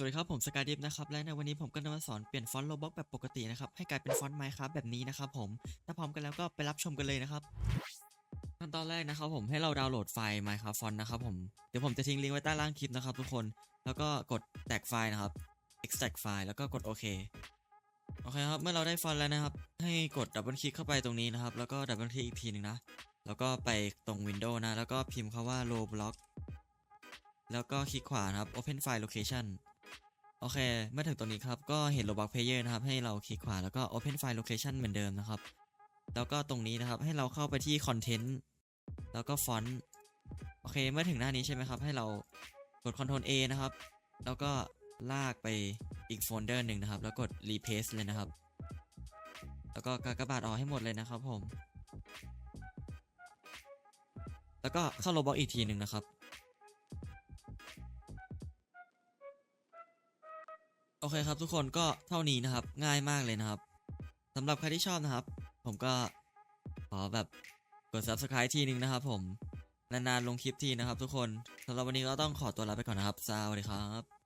สวัสดีครับ ผมสกายดิฟนะครับ และในวันนี้ผมก็จะมาสอนเปลี่ยนฟอนต์โลบ็อกแบบปกตินะครับ ให้กลายเป็นฟอนต์ไมค์ครับแบบนี้นะครับผม ถ้าพร้อมกันแล้วก็ไปรับชมกันเลยนะครับ ขั้นตอนแรกนะครับผมให้เราดาวน์โหลดไฟล์ Minecraft Font นะครับผม เดี๋ยวผมจะทิ้งลิงก์ไว้ใต้ล่างคลิปนะครับทุกคน แล้วก็กดแตกไฟล์นะครับ extract ไฟล์แล้วก็กดโอเค โอเคครับ เมื่อเราได้ฟอนต์แล้วนะครับ ให้กดดับเบิลคลิกเข้าไปตรงนี้นะครับ แล้วก็ดับเบิลคลิกอีกทีหนึ่งนะ แล้วก็ไปตรง Windows นะ แล้วก็พิมพ์คำว่า Roblox แล้วก็คลิกขวานะครับ Open File Location โอเค เมื่อถึงตรงนี้ครับ ก็เห็น Roblox Player นะครับ ให้เราคลิกขวาแล้วก็ Open File Location เหมือนเดิมนะครับ แล้วก็ตรงนี้นะครับ ให้เราเข้าไปที่ Content แล้วก็ Font โอเค เมื่อถึงหน้านี้ใช่ไหมครับ ให้เรากด Ctrl A นะครับ แล้วก็ลากไปอีกโฟลเดอร์หนึ่งนะครับ แล้วกด Replace เลยนะครับ แล้วก็กากบาทออกให้หมดเลยนะครับผม แล้วก็เข้า Roblox อีกทีหนึ่งนะครับ โอเคครับทุกคนก็เท่านี้นะครับง่ายมากเลยนะครับสำหรับใครที่ชอบนะครับ ผมก็ขอแบบกด subscribe ทีนึงนะครับผมนานๆลงคลิปทีนะครับทุกคนสำหรับวันนี้ก็ต้องขอตัวลาไปก่อนนะครับสวัสดีครับ